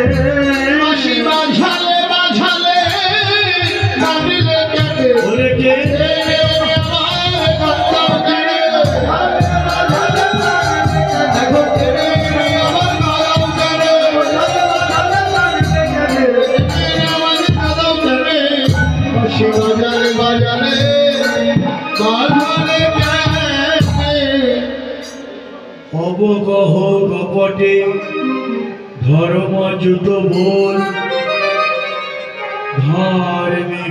Yeah. অবগহ কপটে, ধর্ম যুত বল ধর্মে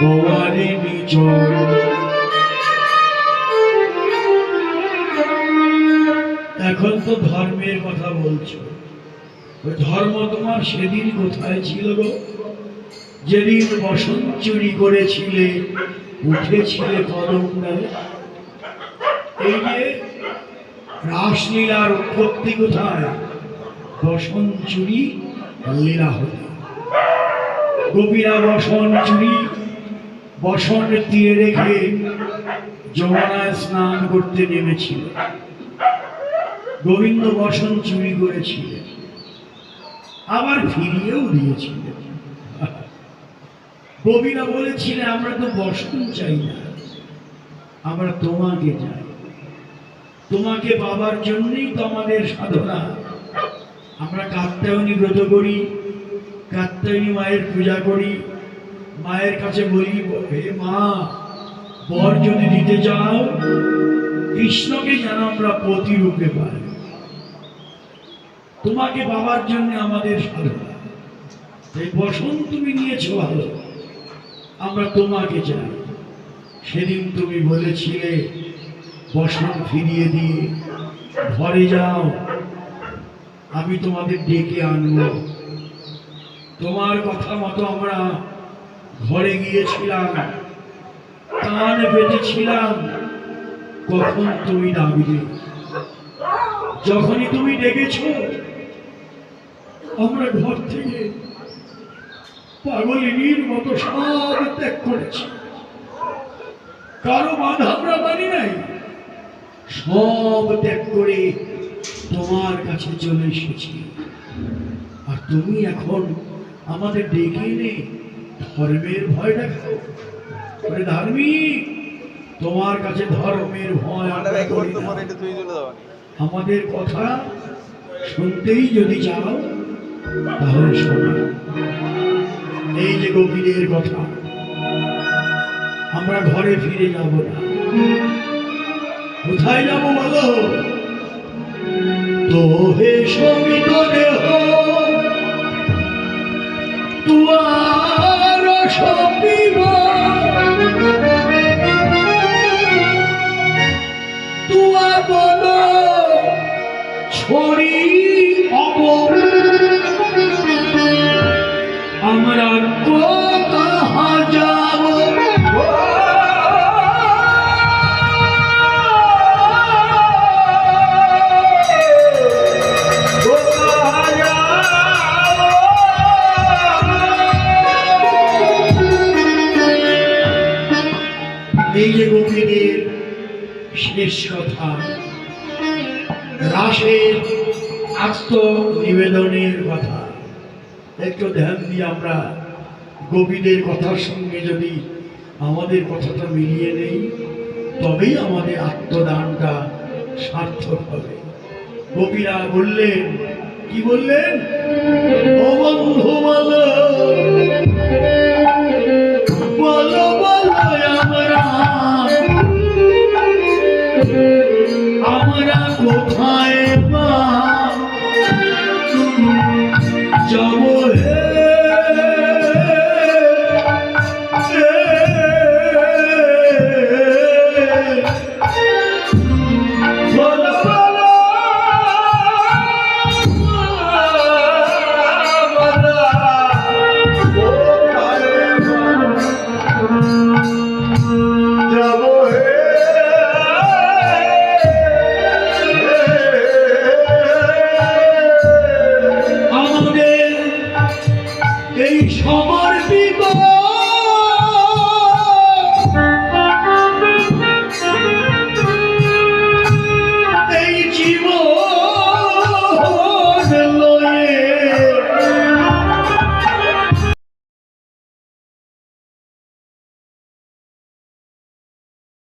গোয়ারে নিচর এখন তো ধর্মের কথা বলছো। ধর্ম তোমার সেদিন কোথায় ছিল গো? যেদিন বসন্ত চুরি করেছিলে উঠেছিলে কদম এই যে রাসলীলার উৎপত্তি কোথায়? বসন চুরি, লীলা হতে। গোপীরা বসন চুরি, বসন তীরে রেখে যমুনায় স্নান করতে নেমেছিল। গোবিন্দ বসন চুরি করেছিলেন আবার ফিরিয়েও দিয়েছিলেন কবিরা বলেছিলেন আমরা তো বসন চাই না, আমরা তোমাকে চাই। তোমাকে পাবার জন্যই তো আমাদের সাধনা। আমরা কাত্যায়নী ব্রত করি, কাত্যায়নী মায়ের পূজা করি। মায়ের কাছে বলি, হে মা, বর যদি দিতে চাও, কৃষ্ণকে যেন আমরা প্রতিরূপে পাই। তোমাকে পাবার জন্য আমাদের সাধনা। এই বসন্ত তুমি নিয়েছো ভালো আমরা তোমাকে চাই সেদিন তুমি বলেছিলে, বসন ফিরিয়ে দিয়ে ঘরে যাও, আমি তোমাদের ডেকে আনব। তোমার কথা মতো আমরা ঘরে গিয়েছিলাম কান পেতেছিলাম, কখন তুমি ডাকবে? যখনই তুমি ডেকেছ, আমরা ঘর থেকে পাগলিনীর মতো সব ত্যাগ করেছি। কারও বাধা আমরা মানি নাই। সব ত্যাগ করে তোমার কাছে চলে এসেছি। আর তুমি এখন আমাদের ডেকে এনে ধর্মের ভয় দেখাও। ওরে ধার্মিক তোমার কাছে ধর্মের ভয়। আমাদের কথা শুনতেই যদি চাও তাহলে শোনো। এই যে গোপীদের কথা, আমরা ঘরে ফিরে যাব না। কোথায় যাব বলো? তো হে সমিত দেহ সপিব তুয়া বল, ছড়ি অব শেষ কথা কথা। একটু ধ্যান দিয়ে আমরা গোপীদের কথার সঙ্গে যদি আমাদের কথাটা মিলিয়ে নেই, তবেই আমাদের আত্মদানটা সার্থক হবে। গোপীরা বললেন, কি বললেন? বন্ধু কোথায়